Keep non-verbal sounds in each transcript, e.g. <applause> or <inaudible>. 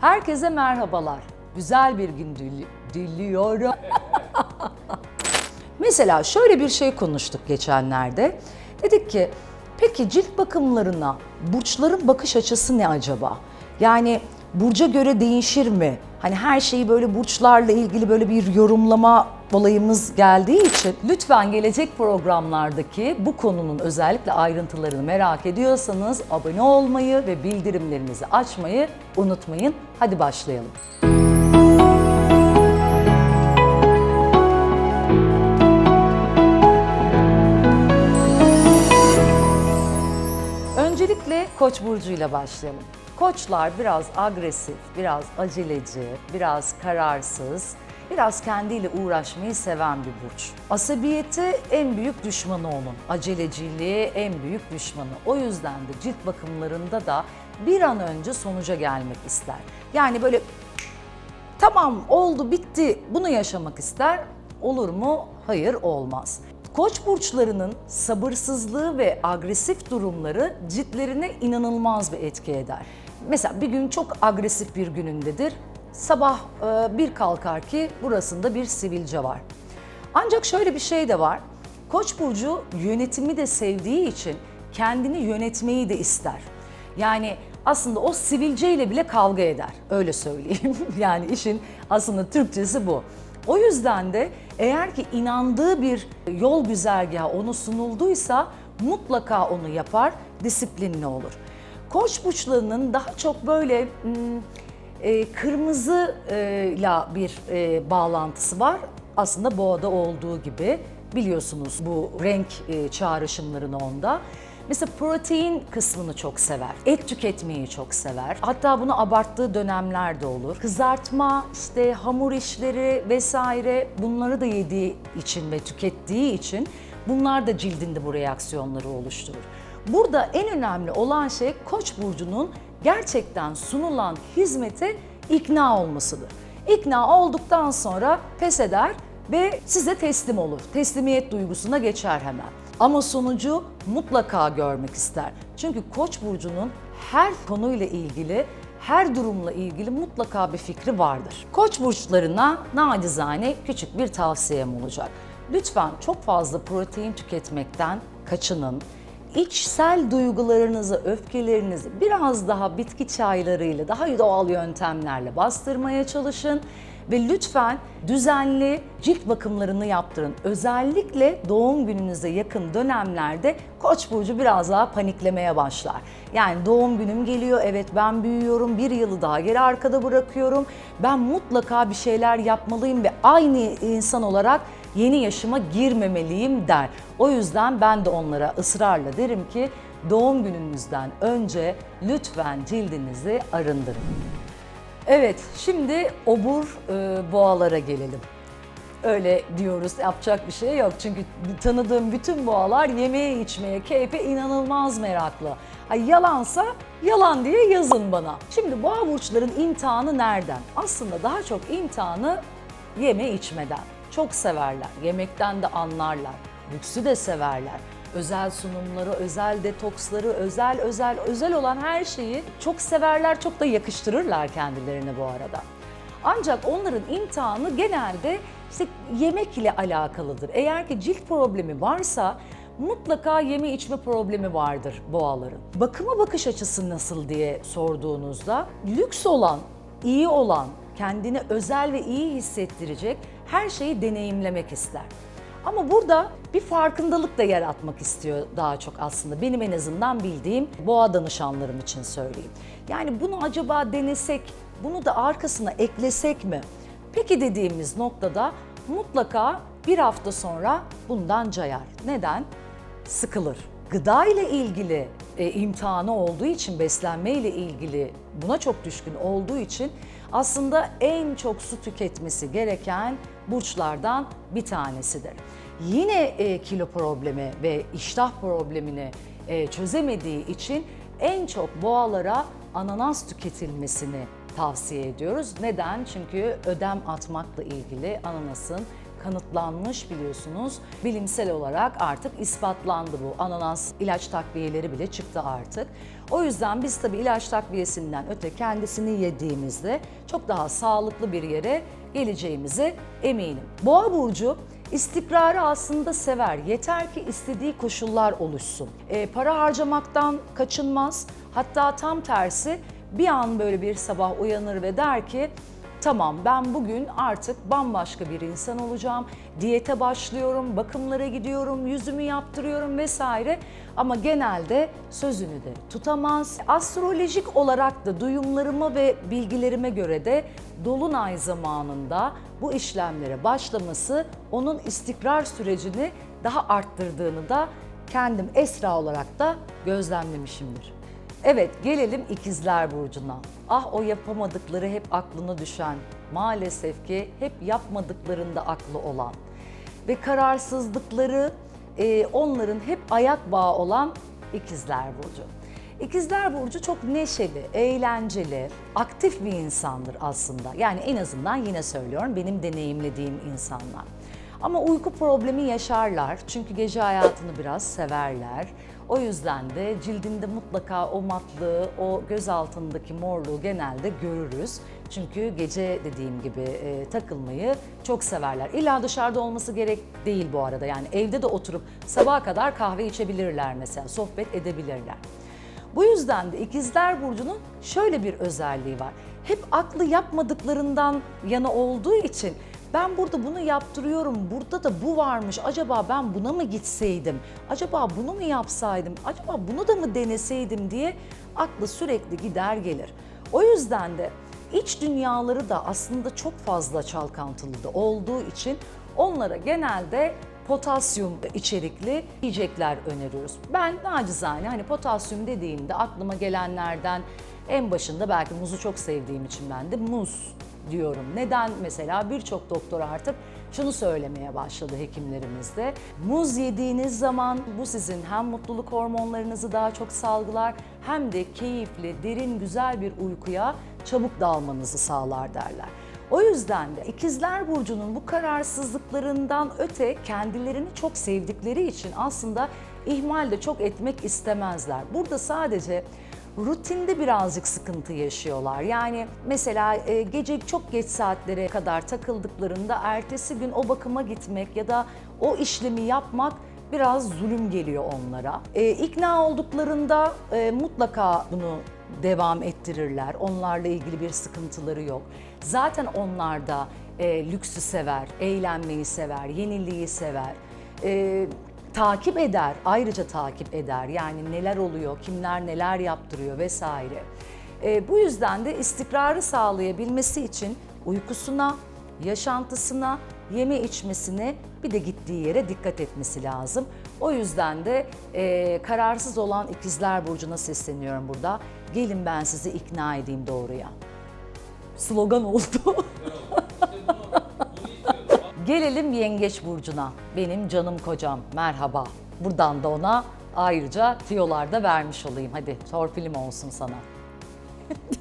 Herkese merhabalar. Güzel bir gün dili- diliyorum. <laughs> Mesela şöyle bir şey konuştuk geçenlerde. Dedik ki peki cilt bakımlarına burçların bakış açısı ne acaba? Yani burca göre değişir mi? Hani her şeyi böyle burçlarla ilgili böyle bir yorumlama olayımız geldiği için lütfen gelecek programlardaki bu konunun özellikle ayrıntılarını merak ediyorsanız abone olmayı ve bildirimlerinizi açmayı unutmayın. Hadi başlayalım. Öncelikle Koç burcuyla başlayalım. Koçlar biraz agresif, biraz aceleci, biraz kararsız, biraz kendiyle uğraşmayı seven bir burç. Asabiyeti en büyük düşmanı onun. Aceleciliği en büyük düşmanı. O yüzden de cilt bakımlarında da bir an önce sonuca gelmek ister. Yani böyle tamam oldu bitti bunu yaşamak ister. Olur mu? Hayır olmaz. Koç burçlarının sabırsızlığı ve agresif durumları ciltlerine inanılmaz bir etki eder. Mesela bir gün çok agresif bir günündedir. Sabah e, bir kalkar ki burasında bir sivilce var. Ancak şöyle bir şey de var. Koç burcu yönetimi de sevdiği için kendini yönetmeyi de ister. Yani aslında o sivilceyle bile kavga eder. Öyle söyleyeyim. <laughs> yani işin aslında Türkçesi bu. O yüzden de eğer ki inandığı bir yol güzergahı onu sunulduysa mutlaka onu yapar, disiplinli olur. Koç burçlarının daha çok böyle hmm, e, kırmızıyla bir e, bağlantısı var. Aslında boğada olduğu gibi biliyorsunuz bu renk e, çağrışımlarını onda. Mesela protein kısmını çok sever. Et tüketmeyi çok sever. Hatta bunu abarttığı dönemler de olur. Kızartma, işte hamur işleri vesaire bunları da yediği için ve tükettiği için bunlar da cildinde bu reaksiyonları oluşturur. Burada en önemli olan şey Koç burcunun gerçekten sunulan hizmete ikna olmasıdır. İkna olduktan sonra pes eder ve size teslim olur. Teslimiyet duygusuna geçer hemen. Ama sonucu mutlaka görmek ister. Çünkü Koç burcunun her konuyla ilgili, her durumla ilgili mutlaka bir fikri vardır. Koç burçlarına nacizane küçük bir tavsiyem olacak. Lütfen çok fazla protein tüketmekten kaçının. İçsel duygularınızı, öfkelerinizi biraz daha bitki çaylarıyla, daha doğal yöntemlerle bastırmaya çalışın ve lütfen düzenli cilt bakımlarını yaptırın. Özellikle doğum gününüze yakın dönemlerde Koç burcu biraz daha paniklemeye başlar. Yani doğum günüm geliyor, evet ben büyüyorum, bir yılı daha geri arkada bırakıyorum. Ben mutlaka bir şeyler yapmalıyım ve aynı insan olarak yeni yaşıma girmemeliyim der. O yüzden ben de onlara ısrarla derim ki doğum gününüzden önce lütfen cildinizi arındırın. Evet, şimdi obur e, boğalara gelelim. Öyle diyoruz, yapacak bir şey yok. Çünkü tanıdığım bütün boğalar yemeğe içmeye, keyfe inanılmaz meraklı. Ay yalansa yalan diye yazın bana. Şimdi boğa burçların imtihanı nereden? Aslında daha çok imtihanı yeme içmeden. Çok severler, yemekten de anlarlar, lüksü de severler özel sunumları, özel detoksları, özel özel özel olan her şeyi çok severler, çok da yakıştırırlar kendilerine bu arada. Ancak onların imtihanı genelde işte yemek ile alakalıdır. Eğer ki cilt problemi varsa mutlaka yeme içme problemi vardır boğaların. Bakıma bakış açısı nasıl diye sorduğunuzda lüks olan, iyi olan, kendini özel ve iyi hissettirecek her şeyi deneyimlemek ister. Ama burada bir farkındalık da yaratmak istiyor daha çok aslında. Benim en azından bildiğim boğa danışanlarım için söyleyeyim. Yani bunu acaba denesek, bunu da arkasına eklesek mi? Peki dediğimiz noktada mutlaka bir hafta sonra bundan cayar. Neden? Sıkılır. Gıda ile ilgili e, imtihanı olduğu için, beslenme ile ilgili buna çok düşkün olduğu için aslında en çok su tüketmesi gereken burçlardan bir tanesidir. Yine e, kilo problemi ve iştah problemini e, çözemediği için en çok boğalara ananas tüketilmesini tavsiye ediyoruz. Neden? Çünkü ödem atmakla ilgili ananasın kanıtlanmış biliyorsunuz. Bilimsel olarak artık ispatlandı bu. Ananas ilaç takviyeleri bile çıktı artık. O yüzden biz tabii ilaç takviyesinden öte kendisini yediğimizde çok daha sağlıklı bir yere geleceğimize eminim. Boğa burcu istikrarı aslında sever. Yeter ki istediği koşullar oluşsun. E, para harcamaktan kaçınmaz. Hatta tam tersi bir an böyle bir sabah uyanır ve der ki Tamam ben bugün artık bambaşka bir insan olacağım. Diyete başlıyorum, bakımlara gidiyorum, yüzümü yaptırıyorum vesaire. Ama genelde sözünü de tutamaz. Astrolojik olarak da duyumlarıma ve bilgilerime göre de dolunay zamanında bu işlemlere başlaması onun istikrar sürecini daha arttırdığını da kendim Esra olarak da gözlemlemişimdir. Evet gelelim ikizler burcuna. Ah o yapamadıkları hep aklına düşen, maalesef ki hep yapmadıklarında aklı olan ve kararsızlıkları e, onların hep ayak bağı olan ikizler burcu. İkizler burcu çok neşeli, eğlenceli, aktif bir insandır aslında. Yani en azından yine söylüyorum benim deneyimlediğim insanlar. Ama uyku problemi yaşarlar çünkü gece hayatını biraz severler. O yüzden de cildinde mutlaka o matlığı, o göz altındaki morluğu genelde görürüz. Çünkü gece dediğim gibi e, takılmayı çok severler. İlla dışarıda olması gerek değil bu arada. Yani evde de oturup sabaha kadar kahve içebilirler mesela, sohbet edebilirler. Bu yüzden de ikizler burcunun şöyle bir özelliği var. Hep aklı yapmadıklarından yana olduğu için ben burada bunu yaptırıyorum, burada da bu varmış, acaba ben buna mı gitseydim, acaba bunu mu yapsaydım, acaba bunu da mı deneseydim diye aklı sürekli gider gelir. O yüzden de iç dünyaları da aslında çok fazla çalkantılı da olduğu için onlara genelde potasyum içerikli yiyecekler öneriyoruz. Ben nacizane hani potasyum dediğimde aklıma gelenlerden en başında belki muzu çok sevdiğim için ben de muz diyorum. Neden mesela birçok doktor artık şunu söylemeye başladı hekimlerimizde. Muz yediğiniz zaman bu sizin hem mutluluk hormonlarınızı daha çok salgılar hem de keyifli, derin, güzel bir uykuya çabuk dalmanızı sağlar derler. O yüzden de ikizler burcunun bu kararsızlıklarından öte kendilerini çok sevdikleri için aslında ihmal de çok etmek istemezler. Burada sadece rutinde birazcık sıkıntı yaşıyorlar. Yani mesela e, gece çok geç saatlere kadar takıldıklarında ertesi gün o bakıma gitmek ya da o işlemi yapmak biraz zulüm geliyor onlara. E, ikna olduklarında e, mutlaka bunu devam ettirirler. Onlarla ilgili bir sıkıntıları yok. Zaten onlar da e, lüksü sever, eğlenmeyi sever, yeniliği sever. E, takip eder, ayrıca takip eder. Yani neler oluyor, kimler neler yaptırıyor vesaire. E, bu yüzden de istikrarı sağlayabilmesi için uykusuna, yaşantısına, yeme içmesine bir de gittiği yere dikkat etmesi lazım. O yüzden de e, kararsız olan ikizler burcuna sesleniyorum burada. Gelin ben sizi ikna edeyim doğruya. Slogan oldu. <laughs> Gelelim Yengeç Burcu'na. Benim canım kocam. Merhaba. Buradan da ona ayrıca tiyolar da vermiş olayım. Hadi torpilim olsun sana. <laughs>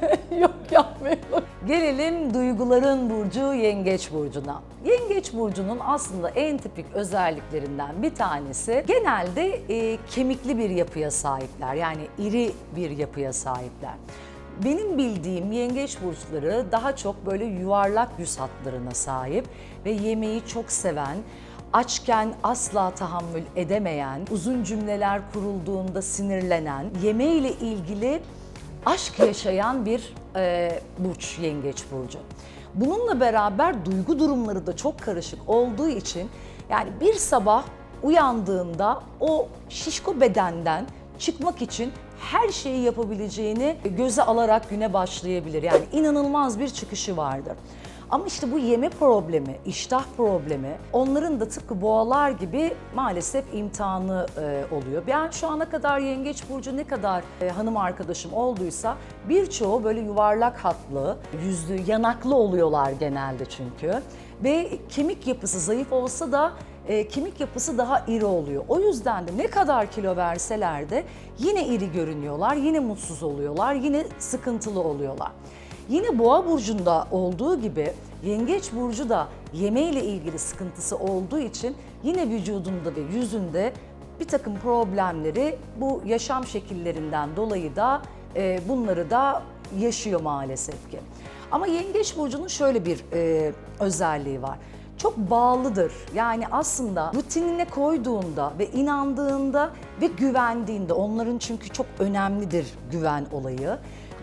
<laughs> Yok yapmayalım. Gelelim duyguların burcu Yengeç Burcu'na. Yengeç Burcu'nun aslında en tipik özelliklerinden bir tanesi genelde e, kemikli bir yapıya sahipler. Yani iri bir yapıya sahipler. Benim bildiğim yengeç burçları daha çok böyle yuvarlak yüz hatlarına sahip ve yemeği çok seven, açken asla tahammül edemeyen, uzun cümleler kurulduğunda sinirlenen, yemeğiyle ilgili aşk yaşayan bir e, burç yengeç burcu. Bununla beraber duygu durumları da çok karışık olduğu için yani bir sabah uyandığında o şişko bedenden çıkmak için her şeyi yapabileceğini göze alarak güne başlayabilir. Yani inanılmaz bir çıkışı vardır. Ama işte bu yeme problemi, iştah problemi onların da tıpkı boğalar gibi maalesef imtihanı e, oluyor. Ben şu ana kadar Yengeç Burcu ne kadar e, hanım arkadaşım olduysa birçoğu böyle yuvarlak hatlı, yüzlü, yanaklı oluyorlar genelde çünkü. Ve kemik yapısı zayıf olsa da e, kemik yapısı daha iri oluyor. O yüzden de ne kadar kilo verseler de yine iri görünüyorlar, yine mutsuz oluyorlar, yine sıkıntılı oluyorlar. Yine boğa burcunda olduğu gibi yengeç burcu da yemeğiyle ilgili sıkıntısı olduğu için yine vücudunda ve yüzünde bir takım problemleri bu yaşam şekillerinden dolayı da e, bunları da yaşıyor maalesef ki. Ama yengeç burcunun şöyle bir e, özelliği var. Çok bağlıdır. Yani aslında rutinine koyduğunda ve inandığında ve güvendiğinde onların çünkü çok önemlidir güven olayı.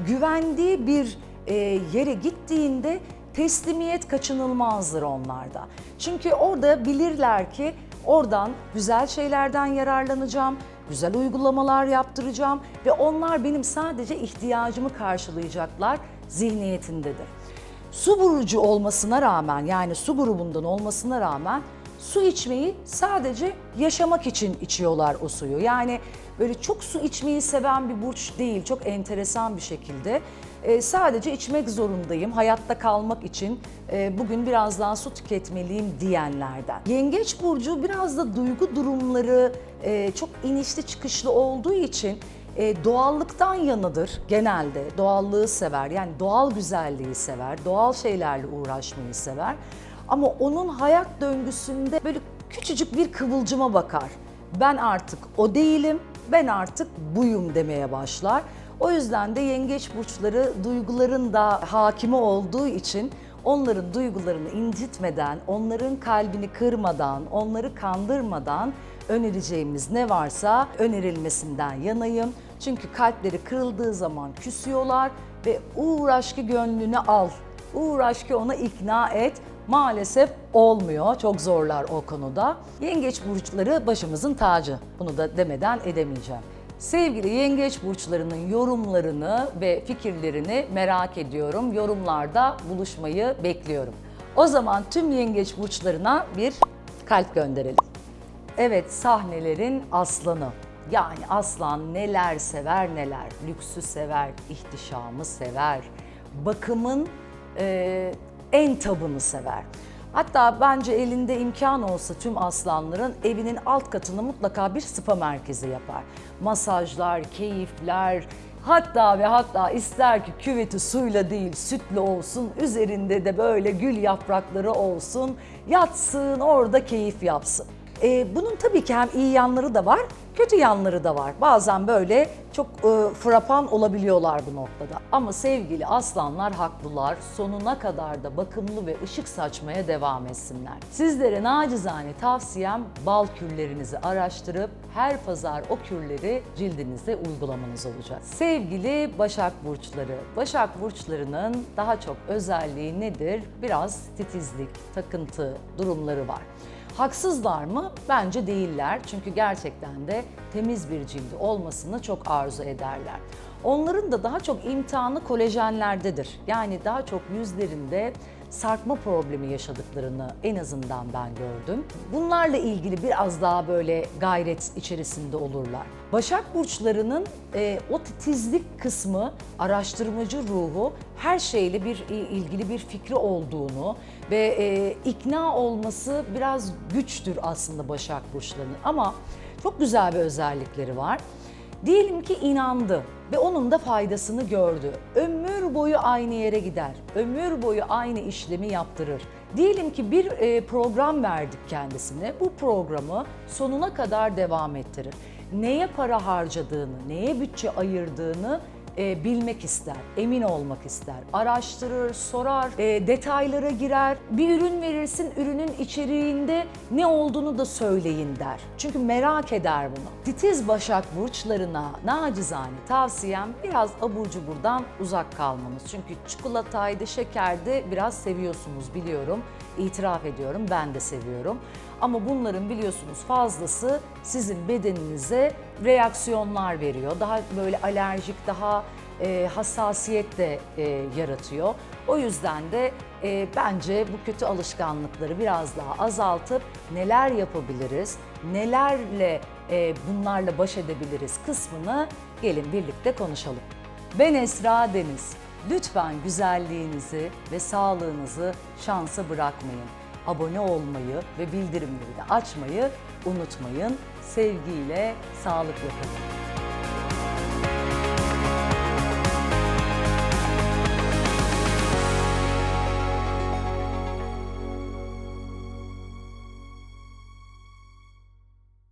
Güvendiği bir e, yere gittiğinde teslimiyet kaçınılmazdır onlarda. Çünkü orada bilirler ki oradan güzel şeylerden yararlanacağım, güzel uygulamalar yaptıracağım ve onlar benim sadece ihtiyacımı karşılayacaklar zihniyetindedir. Su burcu olmasına rağmen yani su grubundan olmasına rağmen su içmeyi sadece yaşamak için içiyorlar o suyu. Yani böyle çok su içmeyi seven bir burç değil. Çok enteresan bir şekilde. Ee, sadece içmek zorundayım hayatta kalmak için e, bugün biraz daha su tüketmeliyim diyenlerden. Yengeç burcu biraz da duygu durumları e, çok inişli çıkışlı olduğu için e, doğallıktan yanıdır genelde. Doğallığı sever yani doğal güzelliği sever, doğal şeylerle uğraşmayı sever. Ama onun hayat döngüsünde böyle küçücük bir kıvılcıma bakar. Ben artık o değilim, ben artık buyum demeye başlar. O yüzden de yengeç burçları duyguların da hakimi olduğu için onların duygularını incitmeden, onların kalbini kırmadan, onları kandırmadan önereceğimiz ne varsa önerilmesinden yanayım. Çünkü kalpleri kırıldığı zaman küsüyorlar ve uğraş ki gönlünü al, uğraş ki ona ikna et. Maalesef olmuyor, çok zorlar o konuda. Yengeç burçları başımızın tacı. Bunu da demeden edemeyeceğim. Sevgili yengeç burçlarının yorumlarını ve fikirlerini merak ediyorum. Yorumlarda buluşmayı bekliyorum. O zaman tüm yengeç burçlarına bir kalp gönderelim. Evet sahnelerin aslanı. Yani aslan neler sever neler. Lüksü sever, ihtişamı sever. Bakımın e, en tabını sever. Hatta bence elinde imkan olsa tüm aslanların evinin alt katını mutlaka bir spa merkezi yapar. Masajlar, keyifler, hatta ve hatta ister ki küveti suyla değil sütle olsun, üzerinde de böyle gül yaprakları olsun, yatsın orada keyif yapsın. Ee, bunun tabii ki hem iyi yanları da var, kötü yanları da var. Bazen böyle çok e, frapan olabiliyorlar bu noktada. Ama sevgili aslanlar haklılar. Sonuna kadar da bakımlı ve ışık saçmaya devam etsinler. Sizlere nacizane tavsiyem bal kürlerinizi araştırıp her pazar o kürleri cildinize uygulamanız olacak. Sevgili Başak Burçları, Başak Burçlarının daha çok özelliği nedir? Biraz titizlik, takıntı durumları var. Haksızlar mı? Bence değiller. Çünkü gerçekten de temiz bir cildi olmasını çok arzu ederler. Onların da daha çok imtihanı kolajenlerdedir. Yani daha çok yüzlerinde sarkma problemi yaşadıklarını en azından ben gördüm. Bunlarla ilgili biraz daha böyle gayret içerisinde olurlar. Başak burçlarının e, o titizlik kısmı, araştırmacı ruhu her şeyle bir e, ilgili bir fikri olduğunu ve e, ikna olması biraz güçtür aslında Başak burçlarının. Ama çok güzel bir özellikleri var. Diyelim ki inandı ve onun da faydasını gördü. Ömür boyu aynı yere gider. Ömür boyu aynı işlemi yaptırır. Diyelim ki bir e, program verdik kendisine. Bu programı sonuna kadar devam ettirir. Neye para harcadığını, neye bütçe ayırdığını e, bilmek ister, emin olmak ister. Araştırır, sorar, e, detaylara girer. Bir ürün verirsin, ürünün içeriğinde ne olduğunu da söyleyin der. Çünkü merak eder bunu. Titiz Başak burçlarına nacizane tavsiyem biraz abur cuburdan uzak kalmanız. Çünkü çikolataydı, şekerdi biraz seviyorsunuz biliyorum. İtiraf ediyorum ben de seviyorum. Ama bunların biliyorsunuz fazlası sizin bedeninize reaksiyonlar veriyor. Daha böyle alerjik, daha e, hassasiyet de e, yaratıyor. O yüzden de e, bence bu kötü alışkanlıkları biraz daha azaltıp neler yapabiliriz, nelerle e, bunlarla baş edebiliriz kısmını gelin birlikte konuşalım. Ben Esra Deniz. Lütfen güzelliğinizi ve sağlığınızı şansa bırakmayın. Abone olmayı ve bildirimleri de açmayı unutmayın. Sevgiyle, sağlıkla kalın.